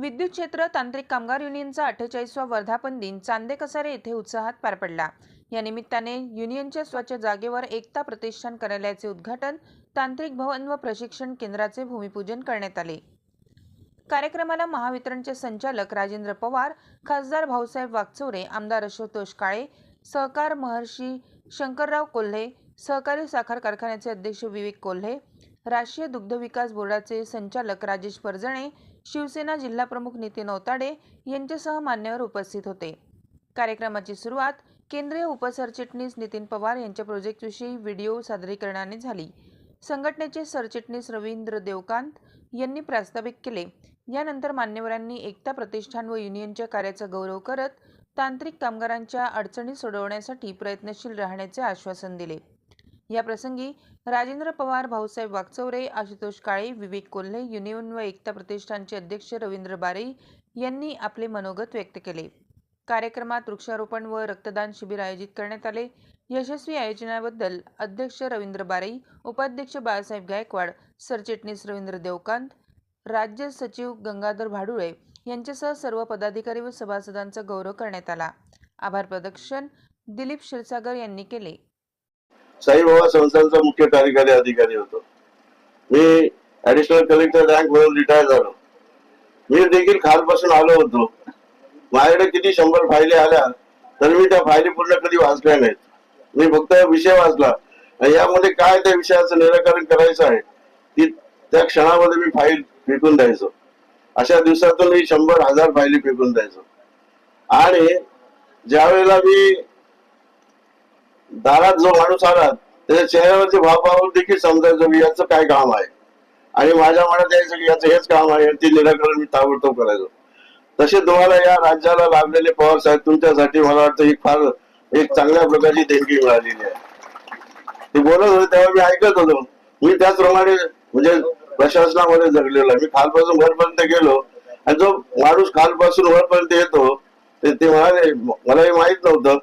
विद्युत क्षेत्र तांत्रिक कामगार युनियनचा अठ्ठेचाळीसवा वर्धापन दिन चांदे कसारे येथे उत्साहात पार पडला. या निमित्ताने युनियनच्या स्वच्छ जागेवर एकता प्रतिष्ठान कार्यालयाचे उद्घाटन तांत्रिक भवन व प्रशिक्षण केंद्राचे भूमिपूजन करण्यात आले. कार्यक्रमाला महावितरणचे संचालक राजेंद्र पवार खासदार भाऊसाहेब वागचौरे आमदार आशुतोष काळे सहकार महर्षी शंकरराव कोल्हे सहकारी साखर कारखान्याचे अध्यक्ष विवेक कोल्हे राष्ट्रीय दुग्ध विकास बोर्डाचे संचालक राजेश परजणे शिवसेना जिल्हाप्रमुख नितीन औताडे यांच्यासह मान्यवर उपस्थित होते. कार्यक्रमाची सुरुवात केंद्रीय उपसरचिटणीस नितीन पवार यांच्या प्रोजेक्टविषयी व्हिडिओ सादरीकरणाने झाली. संघटनेचे सरचिटणीस रवींद्र देवकांत यांनी प्रास्ताविक केले. यानंतर मान्यवरांनी एकता प्रतिष्ठान व युनियनच्या कार्याचा गौरव करत तांत्रिक कामगारांच्या अडचणी सोडवण्यासाठी प्रयत्नशील राहण्याचे आश्वासन दिले. या प्रसंगी राजेंद्र पवार भाऊसाहेब वागचौरे आशुतोष काळे विवेक कोल्हे युनियन व एकता प्रतिष्ठानचे अध्यक्ष रवींद्र बारे यांनी आपले मनोगत व्यक्त केले. कार्यक्रमात वृक्षारोपण व रक्तदान शिबिर आयोजित करण्यात आले. यशस्वी आयोजनाबद्दल अध्यक्ष रवींद्र बारई उपाध्यक्ष बाळासाहेब गायकवाड सरचिटणीस रवींद्र देवकांत राज्य सचिव गंगाधर भाडुळे यांच्यासह सर्व पदाधिकारी व सभासदांचा गौरव करण्यात आला. आभार प्रदर्शन दिलीप क्षीरसागर यांनी केले. साईबाबा संस्थांचा मुख्य कार्यकारी अधिकारी होतो. मी ऍडिशनल कलेक्टर रँक म्हणून रिटायर झालो. मी देखील खालपासून आलो होतो. माझ्याकडे किती शंभर फायली आल्या तर मी त्या फायली पूर्ण कधी वाचल्या नाहीत. मी फक्त विषय वाचला. आणि यामध्ये काय त्या विषयाचं निराकरण करायचं आहे ती त्या क्षणामध्ये मी फाईल फेकून द्यायचो. अशा दिवसातून मी शंभर हजार फायली फेकून द्यायचो. आणि ज्यावेळेला मी दारात जो माणूस आला त्याच्या चेहऱ्यावरचे भाव पाहून देखील समजायचं की याचं काय काम आहे. आणि माझ्या मनात यायचं की याचं हेच काम आहे ते निराकरण मी ताबडतोब करायचो. तसे तुम्हाला या राज्याला लाभलेले पवार साहेब तुमच्यासाठी मला वाटतं ही फार एक चांगल्या प्रकारची देणगी मिळालेली आहे. ते बोलत होते तेव्हा मी ऐकत होतो. मी त्याचप्रमाणे म्हणजे प्रशासनामध्ये जगलेलो मी खालपासून वरपर्यंत गेलो आणि जो माणूस खालपासून वरपर्यंत येतो ते ते म्हणाले मलाही माहीत नव्हतं.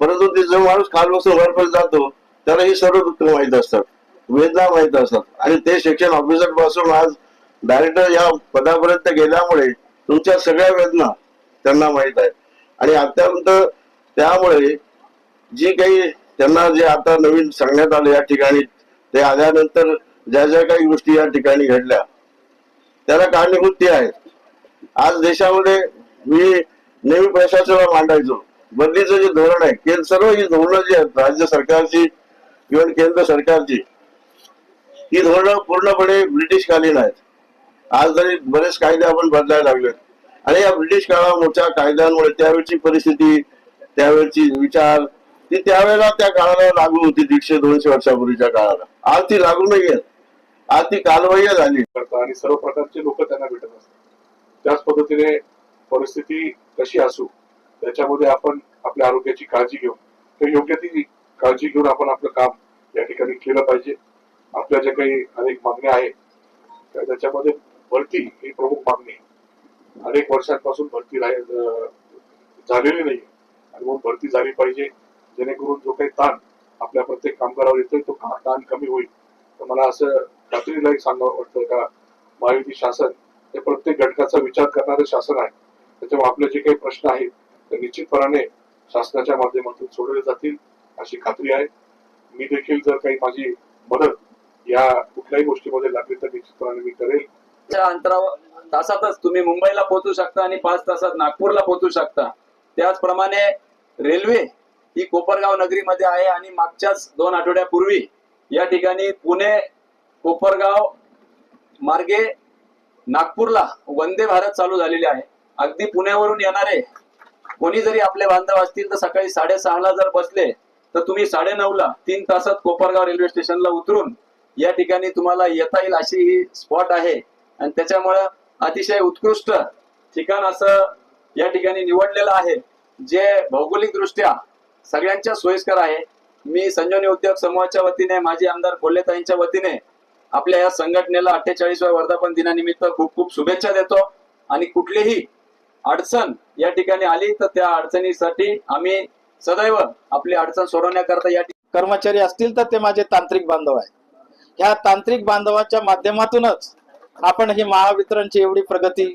परंतु ते जो माणूस खालपासून वरपर्यंत जातो त्याला ही सर्व दुःख माहीत असतात. वेदना माहीत असतात. आणि ते शिक्षण ऑफिसरपासून आज डायरेक्टर या पदापर्यंत गेल्यामुळे तुमच्या सगळ्या वेदना त्यांना माहीत आहे आणि अत्यंत त्यामुळे जी काही त्यांना जे आता नवीन सांगण्यात आलं या ठिकाणी ते आल्यानंतर ज्या ज्या काही गोष्टी या ठिकाणी घडल्या त्याला कारणीभूत ते आहेत. आज देशामध्ये मी नेहमी प्रशासनाला मांडायचो. बदलीचं जे धोरण आहे केंद्र सर्व ही धोरणं जी आहेत राज्य सरकारची इव्हन केंद्र सरकारची ही धोरणं पूर्णपणे ब्रिटिशकालीन आहेत. आज तरी बरेच कायदे आपण बदलायला लागले आणि या ब्रिटिश काळाच्या कायद्यांमुळे त्यावेळची परिस्थिती त्यावेळची विचार ती त्यावेळेला त्या काळाला लागू होती दीडशे दोनशे वर्षापूर्वीच्या काळाला. आज ती लागू नाहीये आज ती कालबाह्य झाली. आणि सर्व प्रकारचे लोक त्यांना भेटत असतात. त्याच पद्धतीने परिस्थिती कशी असू त्याच्यामध्ये आपण आपल्या आरोग्याची काळजी घेऊ तर योग्य ती काळजी घेऊन आपण आपलं काम या ठिकाणी केलं पाहिजे. आपल्या ज्या काही अनेक मागण्या आहेत तर त्याच्यामध्ये भरती ही प्रमुख मागणी अनेक वर्षांपासून भरती राह- झालेली नाही आणि मग भरती झाली पाहिजे जेणेकरून जो काही ताण आपल्या प्रत्येक कामगारावर येतोय तो ताण कमी होईल? तर मला असं खात्रीला एक सांगावं वाटतं का महायुती शासन हे प्रत्येक घटकाचा विचार करणारं शासन आहे. त्याच्यामुळे आपले जे काही प्रश्न आहेत ते निश्चितपणाने शासनाच्या माध्यमातून सोडवले जातील अशी खात्री आहे. मी देखील जर काही माझी मदत या कुठल्याही गोष्टीमध्ये लागली तर निश्चितपणाने मी करेल. अंतरावर तासातच तुम्ही मुंबईला पोहोचू शकता आणि पाच तासात नागपूरला पोहोचू शकता. त्याचप्रमाणे रेल्वे ही कोपरगाव नगरीमध्ये आहे आणि मागच्याच दोन आठवड्यापूर्वी या ठिकाणी पुणे कोपरगाव मार्गे नागपूरला वंदे भारत चालू झालेली आहे. अगदी पुण्यावरून येणारे कोणी जरी आपले बांधव असतील तर सकाळी साडेसहाला जर बसले तर तुम्ही साडेनऊला तीन तासात कोपरगाव रेल्वे स्टेशनला उतरून या ठिकाणी तुम्हाला येता येईल अशी ही स्पॉट आहे. आणि त्याच्यामुळं अतिशय उत्कृष्ट ठिकाण असं या ठिकाणी निवडलेलं आहे जे भौगोलिक दृष्ट्या सगळ्यांच्या सोयीस्कर आहे. मी संजीवनी उद्योग समूहाच्या वतीने माजी आमदार कोल्हेताईंच्या वतीने आपल्या या संघटनेला अठ्ठेचाळीसव्या वर्धापन दिनानिमित्त खूप खूप शुभेच्छा देतो. आणि कुठलेही अडचण या ठिकाणी आली तर त्या अडचणीसाठी आम्ही सदैव आपली अडचण सोडवण्याकरता या कर्मचारी असतील तर ते माझे तांत्रिक बांधव आहे ह्या तांत्रिक बांधवाच्या माध्यमातूनच आपण ही महावितरणची एवढी प्रगती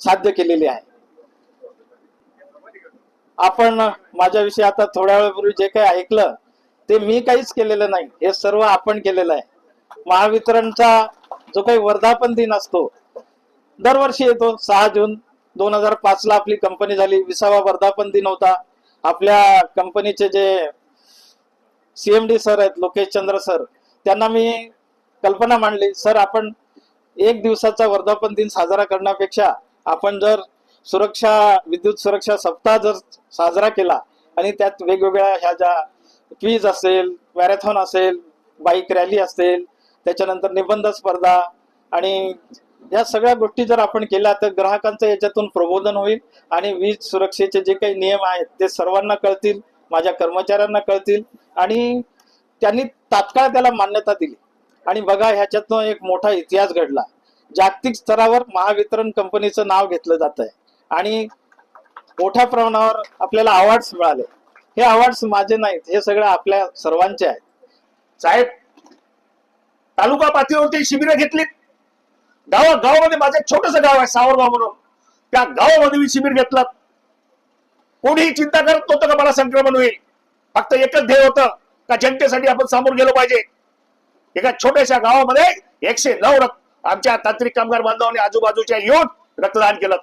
साध्य केलेली आहे. आपण माझ्याविषयी आता थोड्या वेळापूर्वी जे काही ऐकलं ते मी काहीच केलेलं नाही हे सर्व आपण केलेलं आहे. महावितरणचा जो काही वर्धापन दिन असतो दरवर्षी येतो सहा जून दोन हजार पाच ला आपली कंपनी झाली. विसावा वर्धापन दिन होता. आपल्या कंपनीचे जे सीएमडी सर आहेत लोकेश चंद्र सर त्यांना मी कल्पना मांडली सर आपण एक दिवसाचा वर्धापन दिन साजरा करण्यापेक्षा आपण जर सुरक्षा विद्युत सुरक्षा सप्ताह जर साजरा केला आणि त्यात वेगवेगळ्या ह्या ज्या क्वीज असेल मॅरेथॉन असेल बाईक रॅली असेल त्याच्यानंतर निबंध स्पर्धा आणि या सगळ्या गोष्टी जर आपण केल्या तर ग्राहकांचं याच्यातून प्रबोधन होईल आणि वीज सुरक्षेचे जे काही नियम आहेत ते सर्वांना कळतील माझ्या कर्मचाऱ्यांना कळतील आणि त्यांनी तात्काळ त्याला मान्यता दिली. आणि बघा ह्याच्यातनं एक मोठा इतिहास घडला. जागतिक स्तरावर महावितरण कंपनीचं नाव घेतलं जात आहे आणि मोठ्या प्रमाणावर आपल्याला अवॉर्ड्स मिळाले. हे अवॉर्ड्स माझे नाहीत हे सगळं आपल्या सर्वांचे आहेत. साहेब तालुका पातळीवरती शिबिरं घेतलीत? गावा गावामध्ये माझं एक छोटस गाव आहे सावरगाव म्हणून. त्या गावामध्ये मी शिबिर घेतलं. कोणीही चिंता करत नव्हतं का मला संक्रमण होईल? फक्त एकच ध्येय होतं का जनतेसाठी आपण सामोर गेलो पाहिजे. एका छोट्याशा गावामध्ये एकशे नऊ रक्त आमच्या तांत्रिक कामगार बांधवांनी आजूबाजूच्या येऊन रक्तदान केलं.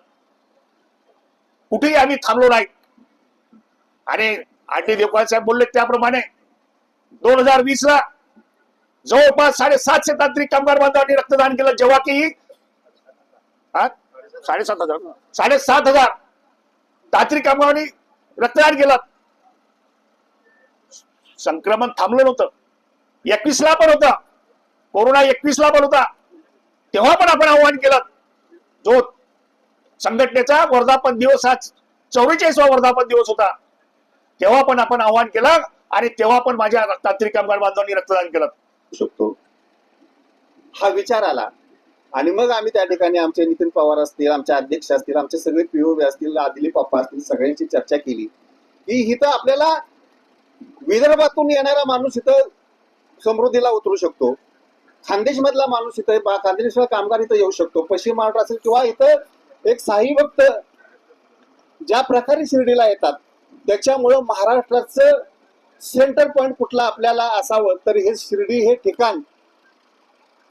कुठेही आम्ही थांबलो नाही. आणि आरटी देवकाळ साहेब बोलले त्याप्रमाणे. दोन हजार वीस ला जवळपास साडेसातशे तांत्रिक कामगार बांधवांनी रक्तदान केलं. जेव्हा की साडेसात हजार. साडेसात हजार तांत्रिक कामगारांनी रक्तदान केलं. संक्रमण थांबलं नव्हतं. एकवीस ला पण होता. कोरोना एकवीस ला पण होता. तेव्हा पण आपण आव्हान केलं. जो संघटनेचा वर्धापन दिवस हा चौवेचाळीसवा वर्धापन दिवस होता. तेव्हा पण आपण आव्हान केलं आणि तेव्हा पण माझ्या तांत्रिक कामगार बांधवांनी रक्तदान केलं. शकतो. हा विचार आला. आणि मग आम्ही त्या ठिकाणी आमचे नितीन पवार असतील आमचे अध्यक्ष असतील आमचे सगळे पीओबी असतील आदिली पप्पा असतील सगळ्यांची चर्चा केली. की इथं आपल्याला विदर्भातून येणारा माणूस इथं समृद्धीला उतरू शकतो. खानदेश मधला माणूस इथं बा- खानदेश कामगार इथं येऊ शकतो. पश्चिम महाराष्ट्र असेल किंवा इथं एक साई भक्त ज्या प्रकारे शिर्डीला येतात त्याच्यामुळं महाराष्ट्राचं सेंटर पॉइंट कुठला आपल्याला असावं तर हे शिर्डी हे ठिकाण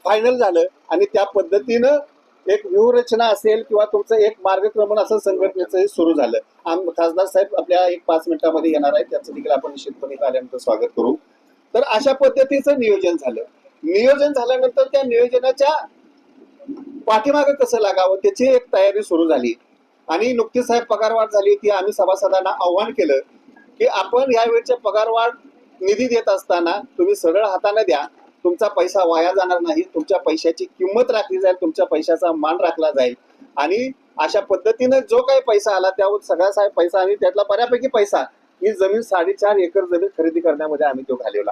फायनल झालं. आणि त्या पद्धतीनं एक व्यूहरचना असेल किंवा तुमचं एक मार्गक्रमण असं संघटनेचं हे सुरू झालं. आम खासदार साहेब आपल्या एक पाच मिनिटामध्ये येणार आहे त्याचं देखील आपण निश्चितपणे कार्यानंतर स्वागत करू. तर अशा पद्धतीचं नियोजन झालं. नियोजन झाल्यानंतर त्या नियोजनाच्या पाठीमागे कसं लागावं त्याची एक तयारी सुरू झाली. आणि नुकतीच साहेब पगारवाढ झाली होती. आम्ही सभासदांना आव्हान केलं की आपण यावेळच्या पगारवाढ निधी देत असताना तुम्ही सरळ हाताने द्या. तुमचा पैसा वाया जाणार नाही. तुमच्या पैशाची किंमत राखली जाईल. तुमच्या पैशाचा मान राखला जाईल. आणि अशा पद्धतीने जो काही पैसा आला त्यावर सगळा साहेब पैसा आणि त्यातला बऱ्यापैकी पैसा ही जमीन साडेचार एकर जमीन खरेदी करण्यामध्ये आम्ही तो घालवला.